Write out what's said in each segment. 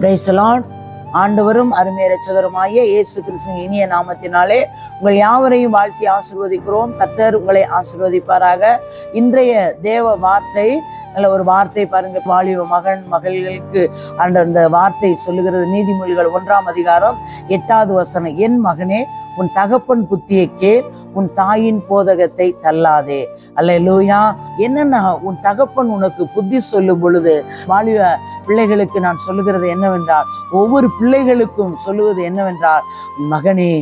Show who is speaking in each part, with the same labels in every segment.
Speaker 1: பிரைசலான் ஆண்டவரும் அருமை ரச்சகருமாய இயேசு கிருஷ்ணன் இனிய நாமத்தினாலே உங்கள் யாவரையும் வாழ்த்தி ஆசிர்வதிக்கிறோம். கத்தர் உங்களை ஆசிர்வதிப்பாராக. இன்றைய தேவ வார்த்தை நல்ல ஒரு வார்த்தை பாருங்க வாலிப மகன் மகள்களுக்கு அந்த அந்த வார்த்தை சொல்லுகிறது. நீதிமொழிகள் ஒன்றாம் அதிகாரம் எட்டாவது வசனம். என் மகனே உன் தகப்பன் புத்தியை கேள் உன் தாயின் போதகத்தை தள்ளாதே. அல்ல லூயா என்னன்னா உன் தகப்பன் உனக்கு புத்தி சொல்லும் பொழுது வாலிய பிள்ளைகளுக்கு நான் சொல்லுகிறது என்னவென்றால் ஒவ்வொரு பிள்ளைகளுக்கும் சொல்லுவது என்னவென்றால் மகனே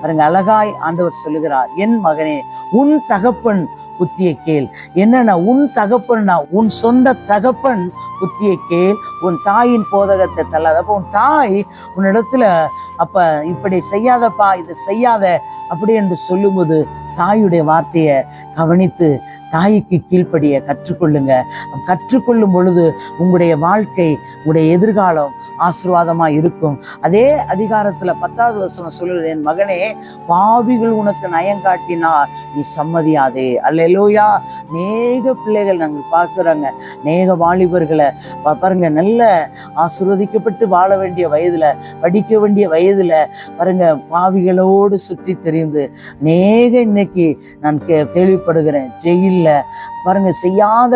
Speaker 1: பாருங்க அழகாய் ஆண்டவர் சொல்லுகிறார் என் மகனே உன் தகப்பன் புத்தியை கேள். என்னன்னா உன் தகப்பன்னா உன் சொந்த தகப்பன் புத்தியை கேள். உன் தாயின் போதகத்தை தள்ளாத. அப்போ உன் தாய் உன்னிடத்துல அப்ப இப்படி செய்யாதப்பா இதை செய்யாத. அப்படி என்று சொல்லும்போது தாயுடைய வார்த்தையை கவனித்து தாய்க்கு கீழ்ப்படிய கற்றுக்கொள்ளுங்க. கற்றுக்கொள்ளும் பொழுது உங்களுடைய வாழ்க்கை உங்களுடைய எதிர்காலம் ஆசீர்வாதமா இருக்கும். அதே அதிகாரத்துல பத்தாவது வசனம் சொல்லுறது என் மகனே பாவிகள் உனக்கு நயங்காட்டினார் நீ சம்மதியாதே. அல்லேலூயா. நேக பிள்ளைகள் நாங்கள் பார்க்குறாங்க. நேக வாலிபர்களை பாருங்க நல்ல ஆசீர்வதிக்கப்பட்டு வாழ வேண்டிய வயதுல படிக்க வேண்டிய வயதுல பாருங்க பாவிகளோடு சுற்றி தெரிந்து நேக இன்னைக்கு நான் கே கேள்விப்படுகிறேன் இல்லை. பாருங்க செய்யாத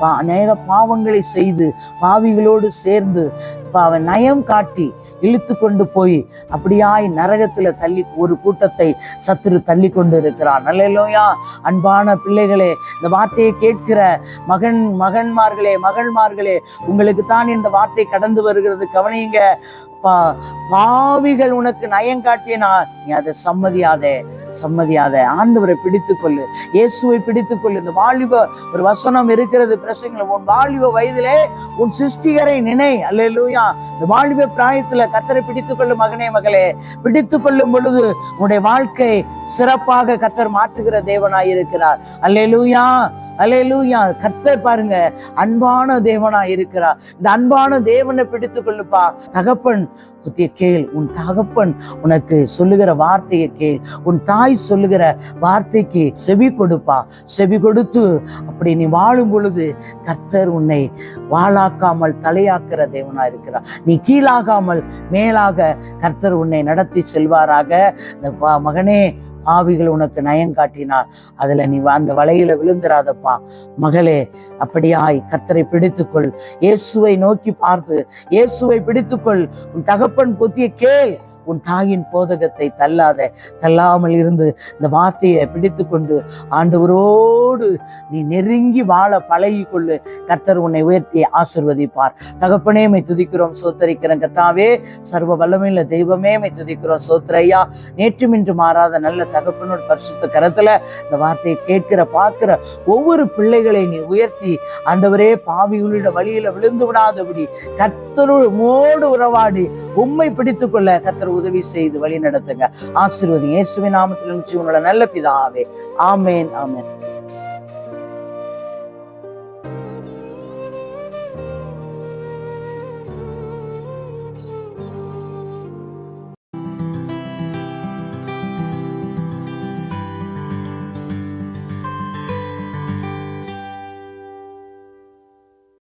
Speaker 1: பா அநேக பாவங்களை செய்து பாவிகளோடு சேர்ந்து இப்ப அவன் நயம் காட்டி இழுத்து கொண்டு போய் அப்படியாய் நரகத்துல தள்ளி ஒரு கூட்டத்தை சத்துரு தள்ளி கொண்டு இருக்கிறான். நல்லையிலோயா அன்பான பிள்ளைகளே இந்த வார்த்தையை கேட்கிற மகன் மகன்மார்களே மகள்மார்களே உங்களுக்கு தான் இந்த வார்த்தை கடந்து வருகிறது. கவனியுங்க பா பாவிகள் உனக்கு நயம் காட்டினா நீ அதை சம்மதியாதே சம்மதியாத. ஆண்டவரை பிடித்துக்கொள்ளு. இயேசுவை பிடித்துக்கொள்ளு. இந்த வாலிப ஒரு வசனம் இருக்கிறது பிரசங்கள உன் வாலிப வயதிலே உன் சிருஷ்டிகரை நினை. அல்லா இந்த வாலிப பிராயத்துல கத்தரை பிடித்துக்கொள்ளும் மகனே மகளே. பிடித்துக்கொள்ளும் பொழுது உன்னுடைய வாழ்க்கை சிறப்பாக கத்தர் மாற்றுகிற தேவனாய் இருக்கிறார் அல்லேலூயா. அலையலூயா கர்த்தர் பாருங்க அன்பான தேவனா இருக்கிறா இந்த அன்பான தேவனை பிடித்து கொள்ளுப்பா தகப்பன் புத்திய கேள் உன் தகப்பன் உனக்கு சொல்லுகிற வார்த்தையை கேள் உன் தாய் சொல்லுகிற வார்த்தைக்கு செவி கொடுப்பா செவி கொடுத்து அப்படி நீ வாழும் பொழுது கர்த்தர் உன்னை வாழாக்காமல் தலையாக்குற தேவனா இருக்கிறார். நீ கீழாகாமல் மேலாக கர்த்தர் உன்னை நடத்தி செல்வாராக. இந்த மகனே பாவிகள் உனக்கு நயம் காட்டினார். அதுல நீ அந்த வலையில விழுந்துராதப்பா மகளே அப்படியாய் கத்தரை பிடித்துக்கொள். இயேசுவை நோக்கி பார்த்து இயேசுவை பிடித்துக்கொள். உன் தகப்பன் புத்திய கேள். உன் தாயின் போதகத்தை தள்ளாத தள்ளாமல் இருந்து இந்த வார்த்தையை பிடித்து கொண்டு ஆண்டவரோடு நீ நெருங்கி வாழ பழகி கொள்ளு கர்த்தர் உன்னை உயர்த்தி ஆசிர்வதிப்பார். தகப்பனே மை துதிக்கிறோம். சோத்தரிக்கிறோம் கத்தாவே சர்வ வல்லமையில தெய்வமே மை துதிக்கிறோம். சோத்திரையா நேற்று மின்று மாறாத நல்ல தகப்பனோட பரிசுத்த கரத்துல இந்த வார்த்தையை கேட்கிற பார்க்கிற ஒவ்வொரு பிள்ளைகளை நீ உயர்த்தி ஆண்டவரே பாவிகளோட வழியில விழுந்து விடாதபடி கர்த்தரோடு மோடு உறவாடி உண்மை பிடித்துக்கொள்ள கொள்ள உதவி செய்து வழி நடத்துங்க ஆசிர்வதி இயேசுவின் நாமத்தில் உங்களோட உன்னோட நல்ல பிதாவே. ஆமேன் ஆமேன்.